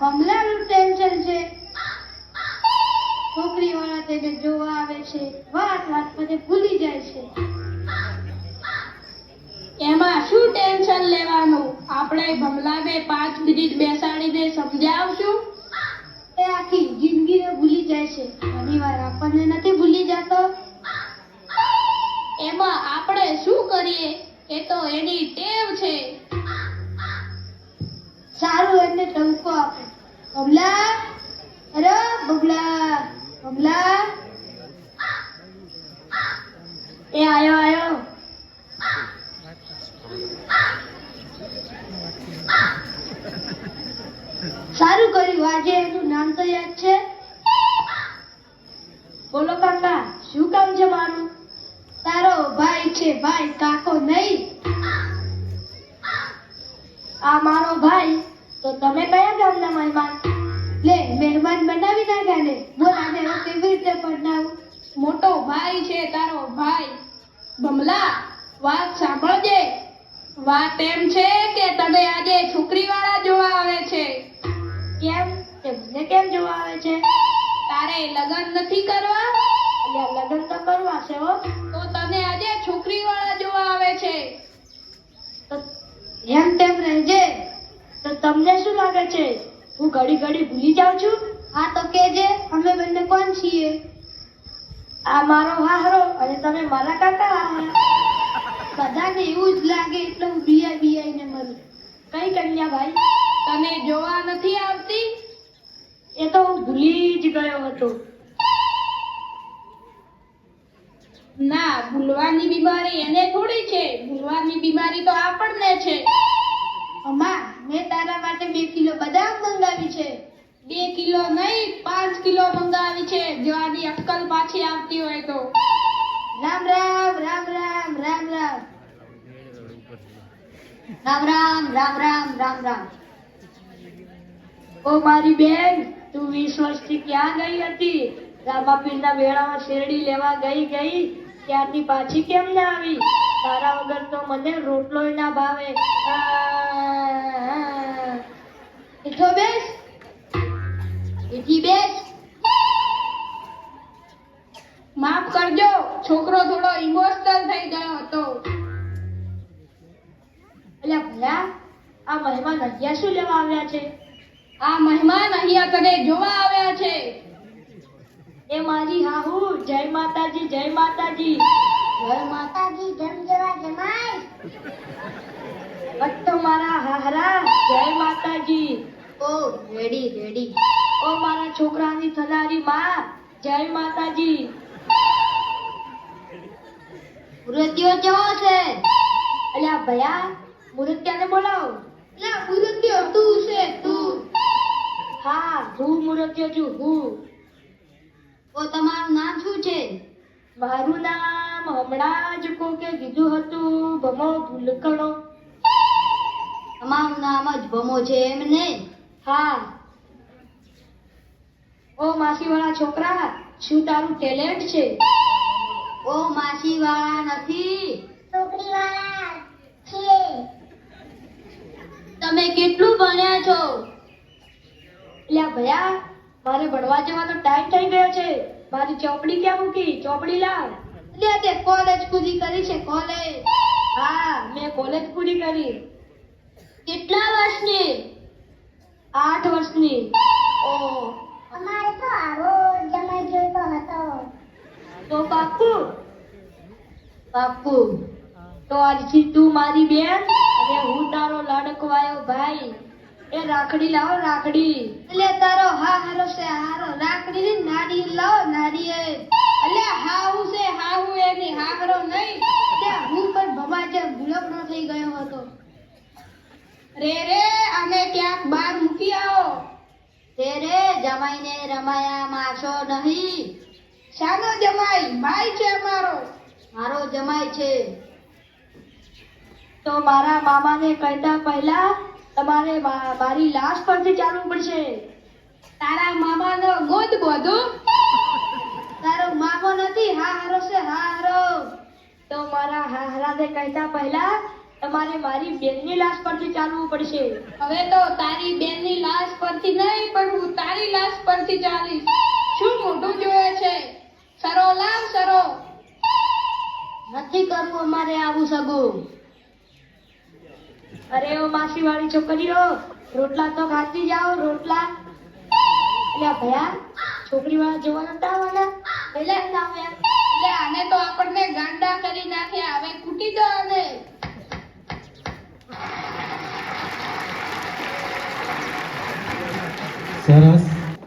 ભમલાનું tension છે. છોકરીવાળા તેને જોવા આવે છે. વાત વાતમાં તે ભૂલી જાય છે. એમાં શું ટેન્શન લેવાનું? આપણે ભમલાને પાંચ મિનિટ બેસાડીને સમજાવશું? એ આખી જિંદગી ભૂલી જાય છે. ઘણીવાર આપણને નથી ભૂલી જતો. એમાં આપણે શું કરીએ? એ તો એની ટેવ છે. સારું એને ટંકો આપણે બબલા, અરે બબલા બબલા. એ આયો આયો. સારું કર્યું, આજે એનું નામ તો યાદ છે. બોલો કાકા શું કામ છે મારું? તારો ભાઈ છે, ભાઈ કાકો નહીં. આ મારો ભાઈ તમે કયા ગામના મહેમાન? લે, મહેમાન બનાવી નાખ્યા ને. બોલ, આને હું કેવી રીતે બનાવું? મોટો ભાઈ છે તારો ભાઈ. ભમલા વાત સાંભળજે. વાત એમ છે કે તને આજે છોકરીવાળા જોવા આવે છે. કેમ? મને કેમ જોવા આવે છે? તારે લગ્ન નથી કરવા? અલ્યા, લગ્ન તો કરવા છે હો તો તને આજે છોકરીવાળા જોવા આવે છે તો એમ તેમ રહેજે તો તમને શું લાગે છે? હું ઘડી ઘડી ભૂલી જાઉં છું? હા તો કેજે અમે બંને કોણ છીએ? આ મારો હાહરો અને તમે મારા કાકા બધાને એવું જ લાગે એટલે હું બિયા બિયાઈને મરું. કઈ કન્યા ભાઈ તને જોવા નથી આવતી? એ તો હું ભૂલી જ ગયો હતો. ના ભૂલવાની બીમારી એને થોડી છે. ભૂલવાની બીમારી તો આપણને છે અમા મેં તારા માટે બે કિલો બદામ મંગાવી છે બે કિલો નહીં, પાંચ કિલો મંગાવી છે. જો આની અક્કલ પાછી આવતી હોય તો. રામ રામ રામ રામ રામ રામ. રામ રામ રામ રામ રામ રામ. ઓ મારી બેન, તું વીસ વર્ષથી ક્યાં ગઈ હતી? રામાપીરના વેળામાં શેરડી લેવા ગઈ ગઈ? ત્યારની પાછી કેમ ના આવી? તારા વગર તો મને રોટલો ના ભાવે એઠી માફ કરજો છોકરો થોડો ઇમોશનલ થઈ ગયો હતો. અલ્યા ભલા આ મહેમાન અહીંયા શું લેવા આવ્યા છે? આ મહેમાન અહીંયા તને જોવા આવ્યા છે. એ મારી હાહુ જય માતાજી જય માતાજી. જય માતાજી જમ જવા જમાય ભટ્ટો મારા હાહરા જય માતાજી. ઓ રેડી રેડી. ઓ મારા છોકરાની થનારી માં. જય માતાજી. મૃત્યુ કેવો છે? અલ્યા ભયા મુરતિયાને બોલાવો. ના મૃત્યુ તું છે તું. હા હું મૃત્યુ છું હું. ઓ તમારું નામ શું છે? મારું નામ હમણાં જ કોકે કીધું હતું ભમો ભૂલકણો. તમારું નામ જ ભમો છે એમ ને હા. ઓ માસીવાળા છોકરા શું તારું ટેલેન્ટ છે? ઓ માસીવાળા નથી. છોકરીવાળા છે. તમે કેટલું ભણ્યા છો? લ્યા ભયા મારે ભણવા જવાનો ટાઈમ થઈ ગયો છે. મારી ચોપડી ક્યાં મૂકી? ચોપડી લાવ. લે તે કોલેજ પૂરી કરી છે કોલેજ. હા મેં કોલેજ પૂરી કરી. કેટલા વર્ષની? આઠ વર્ષની. અમારે તો આવો જમાઈ જોઈતો હતો. તો પાક્કું પાક્કું તો આજથી તું મારી બેન અને હું તારો લાડકવાયો ભાઈ. એ રાખડી લાવો રાખડી. એટલે તારો હા હારો છે ક્યાંક બહાર મૂકી આવો. તેરે જમાઈને રમાયા માશો નહીં. શાનો જમાઈ? ભાઈ છે મારો. મારો જમાઈ છે. તો મારા મામાને કહેતા પહેલા તમારે મારી લાશ પરથી ચાલવું પડશે. તારા મામાનો ગોદ બોધો. તારો મામો નથી હા હારો છે હા હારો. તો મારા હા હારાને કહેતા પહેલા તમારે મારી બેનની લાશ પરથી ચાલવું પડશે. હવે તો તારી બેનની લાશ પરથી નહીં પણ હું તારી લાશ પરથી ચાલીશ. શું મોઢું જોયે છે? સરો લાવ સરો. નથી કરવું અમારે આવું સગું. અરે ઓ માસી વાળી છોકરીઓ રોટલા તો ખાતી જાઓ રોટલા. એટલે ભયા છોકરી વાળા જોવા નતા આવવાના? પહેલા એટલે આને તો Saras